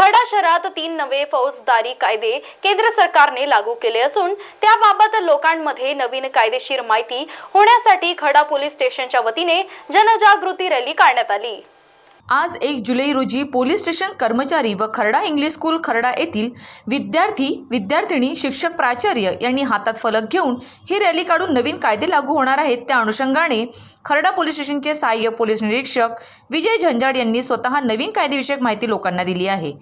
खडा शहरात तीन नवे फौजदारी कायदे केंद्र सरकारने लागू केले असून त्याबाबत लोकांमध्ये नवीन कायदेशीर माहिती होण्यासाठी खडा पोलीस स्टेशनच्या वतीने जनजागृती रॅली काढण्यात आली. आज एक जुलै रोजी पोलीस स्टेशन कर्मचारी व खरडा इंग्लिश स्कूल खरडा येथील विद्यार्थी विद्यार्थिनी शिक्षक प्राचार्य यांनी हातात फलक घेऊन ही रॅली काढून नवीन कायदे लागू होणार आहेत. त्या अनुषंगाने खरडा पोलीस स्टेशनचे सहाय्यक पोलीस निरीक्षक विजय झंझाड यांनी स्वतः नवीन कायदेविषयक माहिती लोकांना दिली आहे.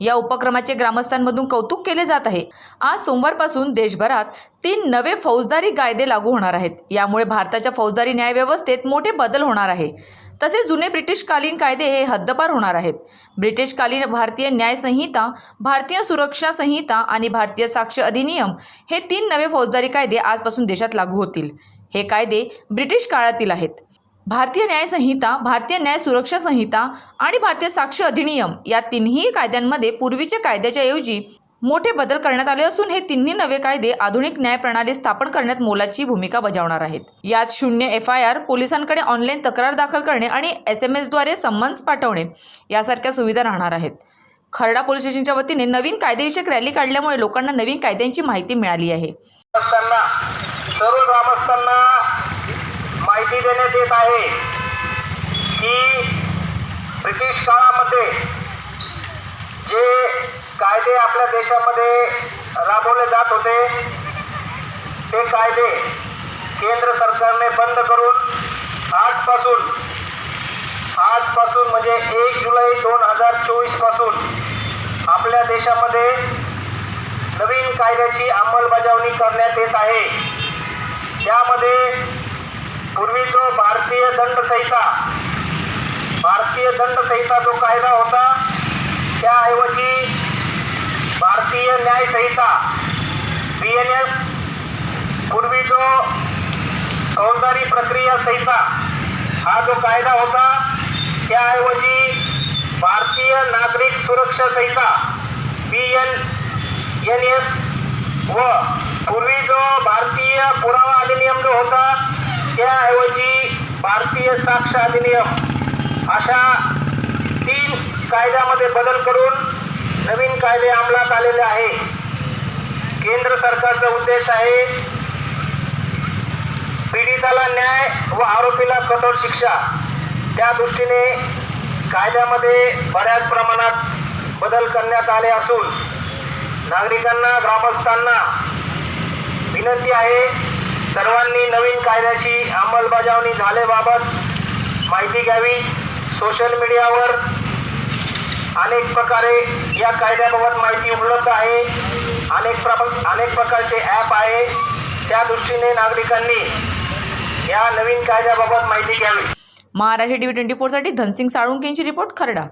या उपक्रमाचे ग्रामस्थांमधून कौतुक केले जात आहे. आज सोमवारपासून देशभरात तीन नवे फौजदारी कायदे लागू होणार आहेत. यामुळे भारताच्या फौजदारी न्यायव्यवस्थेत मोठे बदल होणार आहे. तसेच जुने ब्रिटिशकालीन कायदे हे हद्दपार होणार आहेत. ब्रिटिशकालीन भारतीय न्याय संहिता भारतीय सुरक्षा संहिता आणि भारतीय साक्ष अधिनियम हे तीन नवे फौजदारी कायदे आजपासून देशात लागू होतील. हे कायदे ब्रिटिश काळातील आहेत. भारतीय न्याय संहिता भारतीय न्याय सुरक्षा संहिता आणि भारतीय साक्ष अधिनियम या तिन्ही कायद्यांमध्ये पूर्वीच्या कायद्याच्या ऐवजी मोठे बदल करण्यात आले असून हे तिन्ही नवे कायदे आधुनिक न्यायप्रणाली स्थापन करण्यात मोलाची भूमिका बजावणार आहेत. यात शून्य एफ आय आर पोलिसांकडे ऑनलाईन तक्रार दाखल करणे आणि एस एम एसद्वारे संमन्स पाठवणे यासारख्या सुविधा राहणार आहेत. खरडा पोलीस स्टेशनच्या वतीने नवीन कायदेविषयक रॅली काढल्यामुळे लोकांना नवीन कायद्यांची माहिती मिळाली आहे. सर्व ग्रामस्थांना माहिती देण्यात येत आहे की ब्रिटिश काळामध्ये जे कायदे आपल्या देशामध्ये राबवले जात होते. ते कायदे केंद्र सरकारने बंद करून आजपासून आजपासून म्हणजे एक जुलै दोन हजार चोवीसपासून आपल्या देशामध्ये नवीन कायद्याची अंमलबजावणी करण्यात येत आहे. त्यामध्ये पूर्वी जो भारतीय दंडसंहिता भारतीय दंडसंहिता जो कायदा होता त्याऐवजी भारतीय न्यायसंहिता बी एन एस पूर्वी जो फौजदारी प्रक्रिया संहिता हा जो कायदा होता त्याऐवजी भारतीय नागरिक सुरक्षा संहिता बी एन एन एस व पूर्वी जो भारतीय पुरावा अधिनियम जो होता त्याऐवजी भारतीय साक्ष अधिनियम अशा तीन कायद्यामध्ये बदल करून नवीन कायदे अंमलात आलेले आहे. केंद्र सरकारचा उद्देश आहे पीडिताला न्याय व आरोपीला कठोर शिक्षा. त्या दृष्टीने कायद्यामध्ये बऱ्याच प्रमाणात बदल करण्यात आले असून नागरिकांना ग्रामस्थांना विनंती आहे सर्वांनी नवीन कायद्याची अंमलबजावणी झाल्याबाबत माहिती घ्यावी. सोशल मीडियावर अनेक प्रकारे या कायद्याबाबत माहिती उपलब्ध आहे. अनेक प्र अनेक प्रकारचे ॲप आहे. त्या दृष्टीने नागरिकांनी या नवीन कायद्याबाबत माहिती घ्यावी. महाराष्ट्र टीव्ही ट्वेंटी फोरसाठी धनसिंग साळुंकेंची रिपोर्ट खरडा.